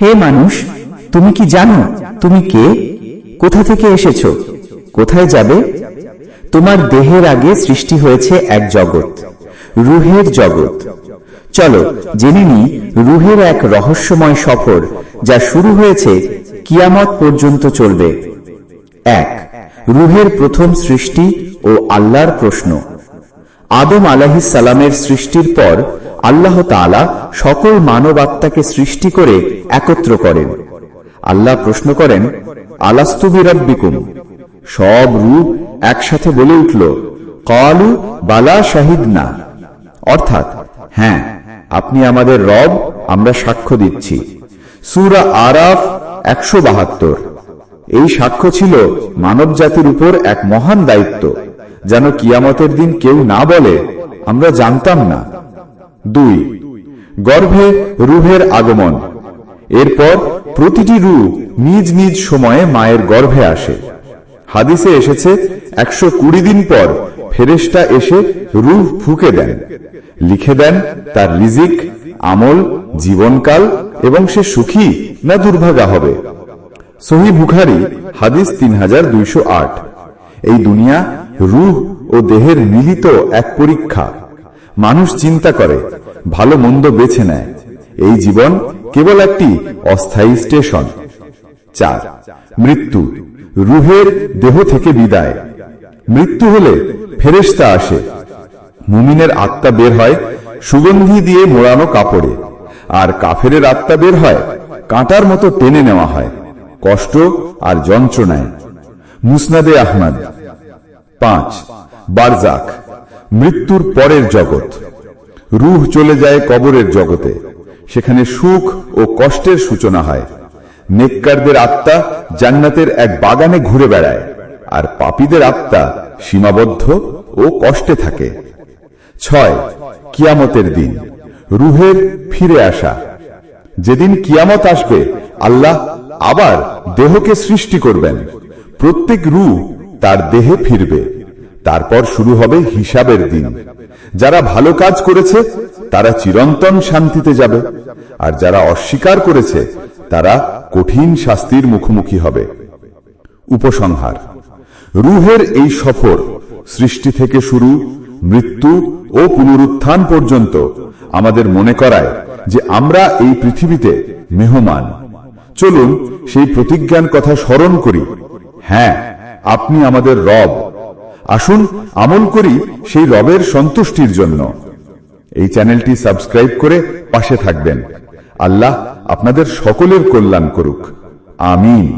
হে মানুষ, তুমি কি জানো তুমি কে? কোথা থেকে এসেছ? কোথায় যাবে? তোমার দেহের আগে সৃষ্টি হয়েছে এক জগৎ, রুহের জগৎ। চলো, জেনে নি রুহের এক রহস্যময় সফর যা শুরু হয়েছে কিয়ামত পর্যন্ত চলবে। এক, রুহের প্রথম সৃষ্টি ও আল্লাহর প্রশ্ন। আদম আলাহিস সালামের সৃষ্টির পর আল্লাহ তাআলা সকল মানব আত্মাকে সৃষ্টি করে একত্র করেন। আল্লাহ প্রশ্ন করেন আলাস্তুবি রব্বিকুম সব রূপ একসাথে বলে উঠল, কালু বালা শাহিদ না অর্থাৎ হ্যাঁ আপনি আমাদের রব, আমরা সাক্ষ্য দিচ্ছি। সুরা আরাফ একশো বাহাত্তর। এই সাক্ষ্য ছিল মানব জাতির উপর এক মহান দায়িত্ব, যেন কিয়ামতের দিন কেউ না বলে, আমরা জানতাম না। দুই, গর্ভে রুহের আগমন। এরপর প্রতিটি রূহ নিজ নিজ সময়ে মায়ের গর্ভে আসে। হাদিসে এসেছে, একশো কুড়ি দিন পর ফেরেশতা এসে রূহ ফুকে দেন। লিখে দেন, তার রিজিক, আমল, জীবনকাল এবং সে সুখী না দুর্ভাগা হবে। সহি বুখারি, হাদিস তিন হাজার দুইশো আট। এই দুনিয়া রুহ ও দেহের মিলিত এক পরীক্ষা। মানুষ চিন্তা করে, ভালো মন্দ বেছে নেয়। এই জীবন কেবল একটি অস্থায়ী স্টেশন। চার, মৃত্যু, রুহের দেহ থেকে বিদায়। মৃত্যু হলে ফেরেশতা আসে। মুমিনের আত্মা বের হয় সুগন্ধি দিয়ে মোড়ানো কাপড়ে, আর কাফেরের আত্মা বের হয় কাঁটার মতো টেনে নেওয়া হয়, কষ্ট আর যন্ত্রণায়। মুসনাদে আহমদ। পাঁচ, বারজাক। মৃত্যুর পরের জগৎ। রুহ চলে যায় কবরের জগতে। সেখানে সুখ ও কষ্টের সূচনা হয়। নেককারদের আত্মা জান্নাতের এক বাগানে ঘুরে বেড়ায়, আর পাপীদের আত্মা সীমাবদ্ধ ও কষ্টে থাকে। ছয়, কিয়ামতের দিন। রুহের ফিরে আসা। যেদিন কিয়ামত আসবে, আল্লাহ আবার দেহকে সৃষ্টি করবেন। প্রত্যেক রূহ তার দেহে ফিরবে। তারপর শুরু হবে হিসাবের দিন। যারা ভালো কাজ করেছে, তারা চিরন্তন শান্তিতে যাবে। আর যারা অস্বীকার করেছে, তারা কঠিন শাস্তির মুখোমুখি হবে। উপসংহার। রুহের এই সফর সৃষ্টি থেকে শুরু, মৃত্যু ও পুনরুত্থান পর্যন্ত আমাদের মনে করায় যে আমরা এই পৃথিবীতে মেহমান। চলুন সেই প্রতিজ্ঞান কথা স্মরণ করি। হ্যাঁ আপনি আমাদের রব। আসুন আমল করি সেই রবের সন্তুষ্টির জন্য। এই চ্যানেলটি সাবস্ক্রাইব করে পাশে থাকবেন। আল্লাহ আপনাদের সকলের কল্যাণ করুক। আমিন।